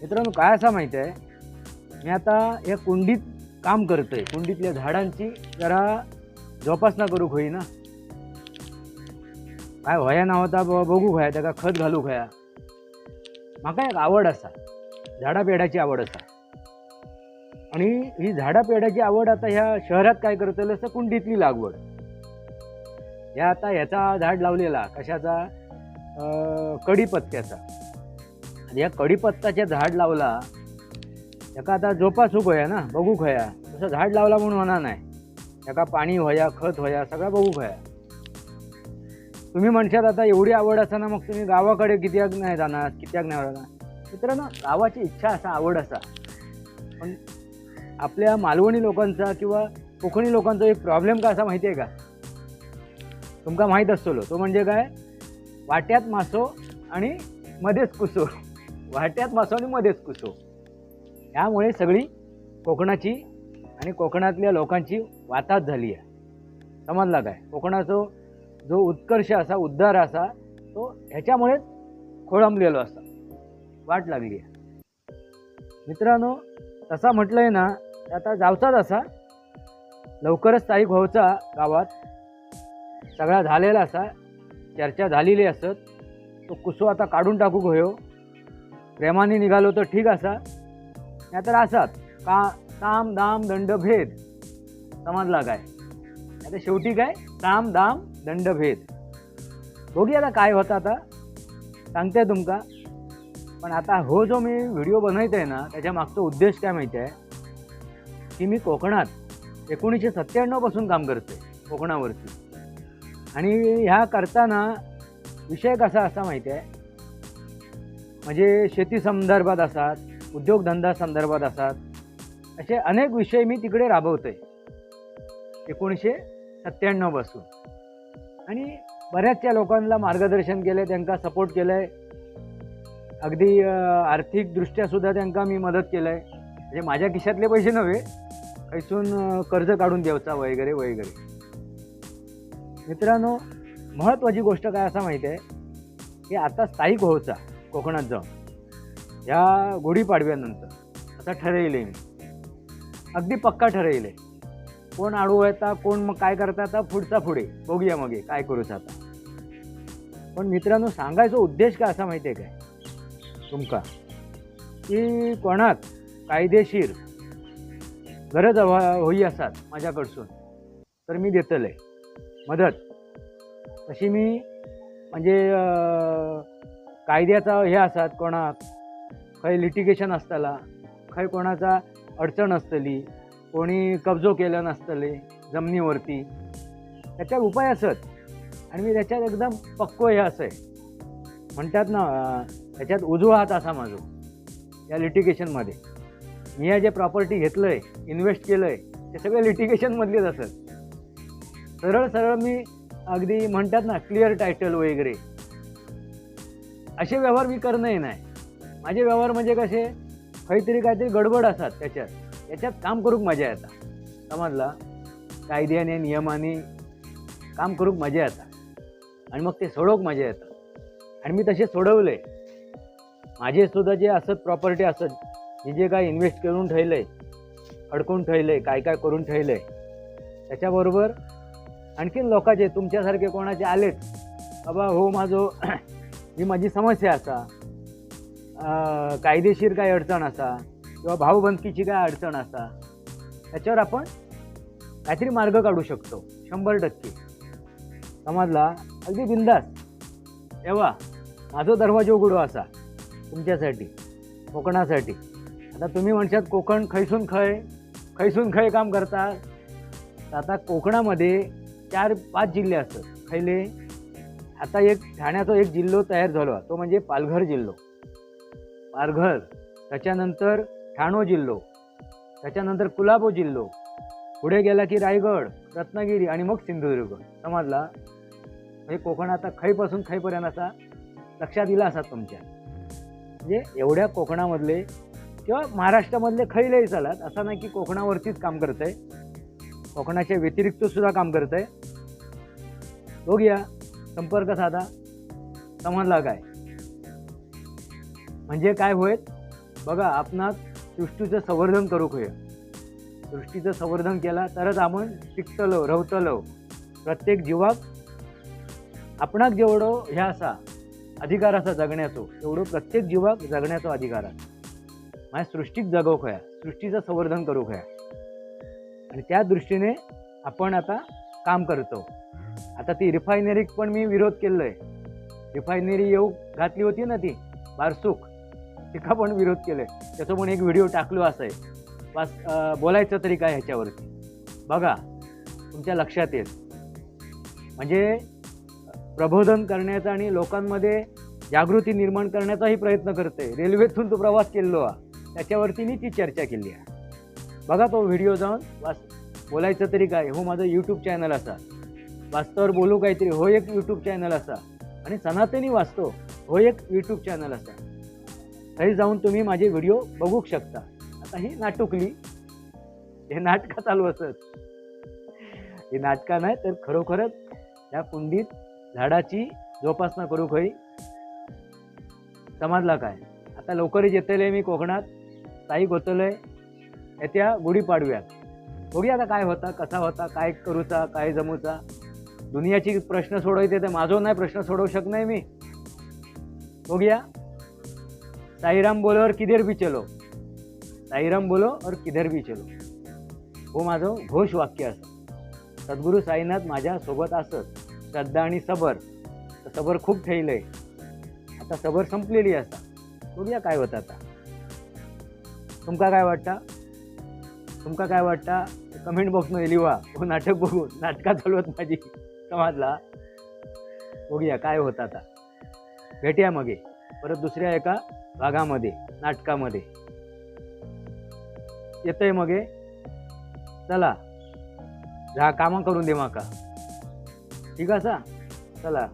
मित्रांनो काय असा माहिती आहे? मी आता या कुंडीत काम करतोय. कुंडीतल्या झाडांची जरा जोपासना करू होई ना. काय व्हया ना होता बघू खया त्याका खत घालू खया. म्हाका एक आवड असा. झाडा पेडाची आवड असा. आणि ही झाडा पेडाची आवड आता ह्या शहरात काय करतलं असं कुंडीतली लागवड. ह्या आता ह्याचा झाड लावलेला कशाचा? कढीपत्त्याचा. आणि या कडीपत्ताचे झाड लावला एका आता जोपासूक होया ना बघू खया. तसं झाड लावला म्हणून होणार नाही. एका पाणी होया खत होया सगळं बघू खया. तुम्ही म्हणशात आता एवढी आवड असताना मग तुम्ही गावाकडे कित्याक नाही जाणार कित्याक नाही जाणार मित्रांनो गावाची इच्छा असा आवड असा. पण आपल्या मालवणी लोकांचा किंवा कोकणी लोकांचा एक प्रॉब्लेम का असा माहिती आहे का? तुमका माहीत असतो तो म्हणजे काय? वाट्यात मासो आणि मध्येच कुसो. वाट्यात मासो हो. कुसो यामुळे सगळी कोकणाची आणि कोकणातल्या लोकांची वाताच झाली आहे. समजला काय? कोकणाचो जो उत्कर्ष असा उद्धार असा तो ह्याच्यामुळेच खोळंबलेलो असा. वाट लागली आहे. मित्रांनो तसा म्हटलंय ना तर आता जावचाच असा. लवकरच स्थायिक व्हायचा गावात. सगळा झालेला असा. चर्चा झालेली असत. तो कुसो आता काढून टाकू होयो प्रेमाने निघालो तर ठीक असा. नाहीतर असाच का ताम दाम दंड भेद समजला काय? आता शेवटी काय? ताम दाम दंडभेद. बघूया आता काय होतं आता. सांगते तुमका. पण आता हो जो मी व्हिडिओ बनवत आहे ना त्याच्या मागचा उद्देश काय माहिती आहे? की मी कोकणात एकोणीसशे सत्त्याण्णवपासून काम करते कोकणावरती. आणि ह्या करताना विषय कसा असा माहिती आहे? म्हणजे शेती संदर्भात असतात उद्योगधंदा संदर्भात असतात असे अनेक विषय मी तिकडे राबवतोय. एकोणीसशे सत्त्याण्णवपासून आणि बऱ्याचशा लोकांना मार्गदर्शन केलं त्यांना सपोर्ट केलं आहे अगदी आर्थिकदृष्ट्यासुद्धा आर्थिकदृष्ट्या सुद्धा त्यांना मी मदत केलं आहे म्हणजे माझ्या खिशातले पैसे नव्हे खैसून कर्ज काढून द्यायचा वगैरे वगैरे. मित्रांनो महत्त्वाची गोष्ट काय असं माहिती आहे की आता स्थायिक व्हायचा. कोकणात जाऊन. ह्या गुढीपाडव्यानंतर आता ठरविले मी. अगदी पक्का ठरविले. कोण आडू येता कोण मग काय करता आता पुढचा पुढे. बघूया मग काय करूच आता पण मित्रांनो सांगायचा उद्देश काय असा माहिती आहे काय? तुमका. की कोणाक कायदेशीर गरज हवा होई असतात माझ्याकडसून तर मी देतले मदत. तशी मी म्हणजे कायद्याचा हे असतात कोणाक खंय लिटिगेशन असताला खंय कोणाचा अडचण असतली कोणी कब्जो केलं नसतले जमिनीवरती त्याच्यावर उपाय असत. आणि मी त्याच्यात एकदम पक्को हे असं आहे. म्हणतात ना त्याच्यात उजवा हात असा माझो या लिटिगेशनमध्ये मी या जे प्रॉपर्टी घेतलं आहे इन्व्हेस्ट केलं आहे ते सगळे लिटिगेशनमधलेच असत सरळ सरळ मी अगदी म्हणतात ना क्लिअर टायटल वगैरे असे व्यवहार मी करणंही नाही. माझे व्यवहार म्हणजे कसे? काहीतरी काहीतरी गडबड असतात त्याच्यात. याच्यात काम करूक मजा येतात समजला कायद्याने नियमाने काम करूक मजा येता. आणि मग ते सोडवूक मजा येतात आणि मी तसे सोडवले. माझे सुद्धा जे असत प्रॉपर्टी असत जे जे काय इन्व्हेस्ट करून ठेवलं आहे अडकून ठेवलं आहे काय काय करून ठेवलं आहे त्याच्याबरोबर आणखीन लोकांचे तुमच्यासारखे कोणाचे आलेत बाबा हो माझं ही माझी समस्या असा. कायदेशीर काय अडचण असा किंवा भावबंदकीची काय अडचण असा त्याच्यावर आपण काहीतरी मार्ग काढू शकतो शंभर टक्के. समजला अगदी बिंदास तेव्हा माझा दरवाजा उघडो असा तुमच्यासाठी कोकणासाठी. आता तुम्ही म्हणशात कोकण खैसून खय खैसून खय काम करतात. तर आता कोकणामध्ये चार पाच जिल्हे असतात. खैले आता एक ठाण्याचा एक जिल्हो तयार झालो तो म्हणजे पालघर जिल्हो. पालघर त्याच्यानंतर ठाणो जिल्हो त्याच्यानंतर कुलाबो जिल्हो पुढे गेला की रायगड रत्नागिरी आणि मग सिंधुदुर्ग. समजला? म्हणजे हे कोकण आता खैपासून खैपर्यंत असा लक्षात दिला असा तुमच्या. म्हणजे एवढ्या कोकणामधले किंवा महाराष्ट्रामधले खैलेही चालत असं नाही की कोकणावरतीच काम करतंय. कोकणाच्या व्यतिरिक्त सुद्धा काम करतंय. बघूया. संपर्क साधा. समजला काय? म्हणजे काय होईल? बघा आपणास सृष्टीचं संवर्धन करू होय सृष्टीचं संवर्धन केला तरच आपण शिकतलो रवतलो. प्रत्येक जीवाक आपणाक जेवढो ह्या असा अधिकार असा जगण्याचो तेवढो प्रत्येक जीवाक जगण्याचो अधिकार आहे. माझ्या सृष्टीक जगव खया सृष्टीचं संवर्धन करू खया आणि त्या दृष्टीने आपण आता काम करतो. आता ती रिफायनरीक पण मी विरोध केलेला आहे रिफायनरी येऊ घातली होती ना ती बारसूक. तिका पण विरोध केलाय. त्याचं पण एक व्हिडिओ टाकलो असं आहे. बस बोलायचं तरी काय ह्याच्यावरती. बघा तुमच्या लक्षात येईल. म्हणजे प्रबोधन करण्याचा आणि लोकांमध्ये जागृती निर्माण करण्याचाही प्रयत्न करते रेल्वेतून तो प्रवास केलेलो हा. त्याच्यावरती मी ती चर्चा केली आहे. बघा तो व्हिडिओ जाऊन वाच बोलायचं तरी काय. हो माझं यूट्यूब चॅनल असा. वास्तवर बोलू काहीतरी हो एक यूट्यूब चॅनल असा. आणि सनातनी वाचतो हो एक यूट्यूब चॅनल असा. तरी जाऊन तुम्ही माझे व्हिडिओ बघू शकता. आता ही नाटुकली. हे नाटकं चालू असत. ही नाटकं नाही तर खरोखरच या कुंडीत झाडाची जोपासना करू खरी. समजला काय? आता लवकरच येतले मी कोकणात. स्थायिक गोतलय. येत्या गुढीपाडव्यात. बघूया आता काय होता कसा होता काय करूचा काय जमूचा. दुनियाची प्रश्न सोडवते तर माझो नाही प्रश्न सोडवू शक नाही मी. बघूया. साईराम बोलो और किधर भी चलो. साईराम बोलो और किधर भी चलो. हो माझं घोष वाक्य असं. सद्गुरू साईनाथ माझ्या सोबत असत. श्रद्धा आणि सबर. सबर खूप ठेवलंय. आता सबर संपलेली असा बघूया काय होतं आता. तुमका काय वाटतं? तुमका काय वाटतं? कमेंट बॉक्समध्ये लिहा. हो नाटक बघून. नाटका चालवत माझी. समजला. बघूया काय होतं आता. भेटूया मगे. परत दुसऱ्या एका भागामध्ये नाटकामध्ये. येतंय मगे. चला. जा कामं करून दे माका. ठीक असा चला.